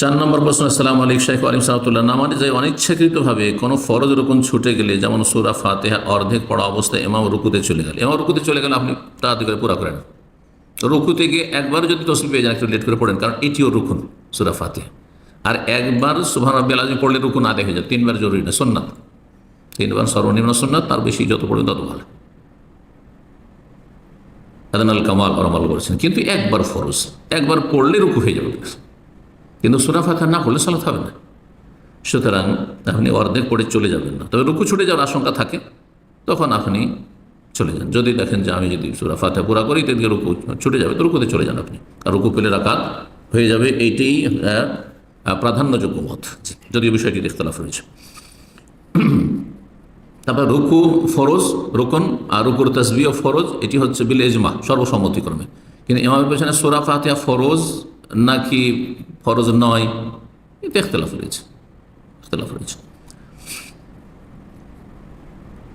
চার নম্বর প্রশ্ন, আসসালাম আলিক শাহ আলিম সাহতুল্লাহ নামাজ যে অনিচ্ছাকৃতভাবে কোনো ফরজ রকম ছুটে গেলে, যেমন সুরা ফাতেহা, অর্ধেক পড়া অবস্থায় এমাম রুকুতে চলে গেল। এমাম রুকুতে চলে গেলে আপনি তাড়াতাড়ি করে পুরা করেন রুকুতে গিয়ে একবার যদি তসলি পেয়ে যান, একটু লেট করে পড়েন, কারণ এটিও রুকুন, সুরা ফাতেহা। আর একবার সুভান রব্বি আলাজি পড়লে রুকুন আদায় হয়ে যায়, তিনবার জরুরি না সোননাথ তিনবার সর্বনিম্ন সোননাথ তার বেশি যত পড়বেন তত ভালো। আদানাল কামাল রমাল করেছেন কিন্তু একবার ফরজ, একবার পড়লে রুকু হয়ে যাবে। কিন্তু সুরা ফাঁকা না পড়লে সালাত হবে না। সুতরাং আপনি অর্ধেক পড়ে চলে যাবেন না। তবে রুকু ছুটে যাওয়ার আশঙ্কা থাকে। তখন আপনি চলে যান। যদি দেখেন যে আমি যদি সুরা পুরা করি তেদিকে রুকু ছুটে যাবে তো রুকুতে চলে যান আপনি। আর রুকু পেলে রাকাত হয়ে যাবে। এইটাই আহ, প্রাধান্যযোগ্য মত। যদিও বিষয়টি ইখতলাফ রয়েছে। তারপর রুকু ফরজ রুকন আর রুকুর তসবি ও ফরজ এটি হচ্ছে বিল এজমা সর্বসম্মতিক্রমে। কিন্তু ইমামের পেছনে সোরা ফরজ নাকি ফরজ নয় এতে ইখতলাফ রয়েছে ইখতলাফ রয়েছে।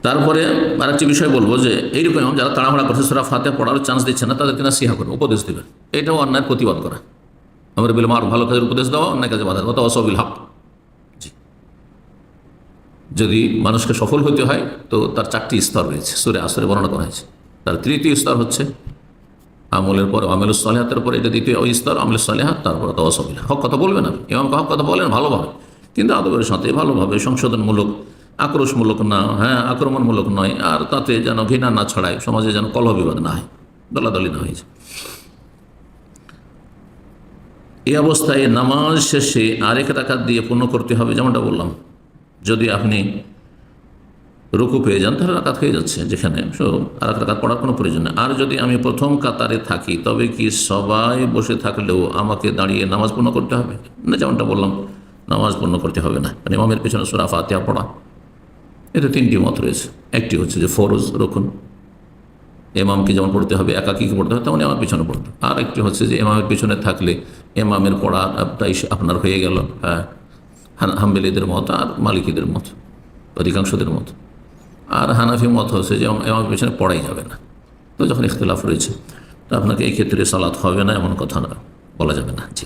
তারপরে আরেকটি বিষয় বলব যে এইরকম যারা তাড়াহুড়া করছে, সোরা ফাতে পড়ার চান্স দিচ্ছে না, তাদেরকে না সিহা করবে উপদেশ দেবেন এটাও অন্যায়ের প্রতিবাদ করা। আমার বিল মার ভালো কাজের উপদেশ দেওয়া অন্যায় কাজে বাধা দেওয়া অসবিল হক। যদি মানুষকে সফল হতে হয়, তো তার চারটি স্তর রয়েছে, সুরে আসরে বর্ণনা করা হয়েছে। তার তৃতীয় স্তর হচ্ছে আমলের পর আমেল সালেহাতের পর, এটা দ্বিতীয় ওই স্তর আমল সালেহাত, তারপর তো অসবিল হক কথা বলবে না এমন হক কথা বলেন ভালোভাবে কিন্তু আদবের সাথে ভালোভাবে সংশোধনমূলক, আক্রোশমূলক না হ্যাঁ আক্রমণমূলক নয়, আর তাতে যেন ঘৃণা না ছড়ায়, সমাজে যেন কলহ বিবাদ না হয়, দলাদলি না হয়েছে এই অবস্থায় নামাজ শেষে আরেক রাকাত দিয়ে পূর্ণ করতে হবে, যেমনটা বললাম। যদি আপনি রুকু পেয়ে যান, তাহলে রাকাত হয়ে যাচ্ছে যেখানে। সো আর এক রাকাত পড়ার কোনো প্রয়োজন নেই। আর যদি আমি প্রথম কাতারে থাকি, তবে কি সবাই বসে থাকলেও আমাকে দাঁড়িয়ে নামাজ পূর্ণ করতে হবে? না, যেমনটা বললাম, নামাজ পূর্ণ করতে হবে না। মানে ইমামের পেছনে সুরা ফাতিহা পড়া, এতে তিনটি মত রয়েছে। একটি হচ্ছে যে ফরজ, রকুন। এমামকে যেমন পড়তে হবে, একাকিকে পড়তে হবে, তেমন আমার পিছনে পড়তে। আর একটি হচ্ছে যে এমামের পিছনে থাকলে এমামের পড়া আপনার হয়ে গেল হ্যাঁ। হাম্বেলিদের মত আর মালিকীদের মত, অধিকাংশদের মত। আর হানাফি মত হচ্ছে যে এমামের পেছনে পড়াই যাবে না। তো যখন ইখতলাফ রয়েছে, তো আপনাকে এই ক্ষেত্রে সালাত হবে না, এমন কথা না, বলা যাবে না। জি।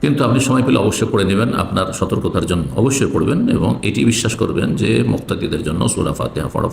কিন্তু আপনি সময় পেলে অবশ্যই পড়ে নেবেন, আপনার সতর্কতার জন্য অবশ্যই পড়বেন এবং এটি বিশ্বাস করবেন যে মুক্তাদিদের জন্য সুরা ফাতেহা পড়া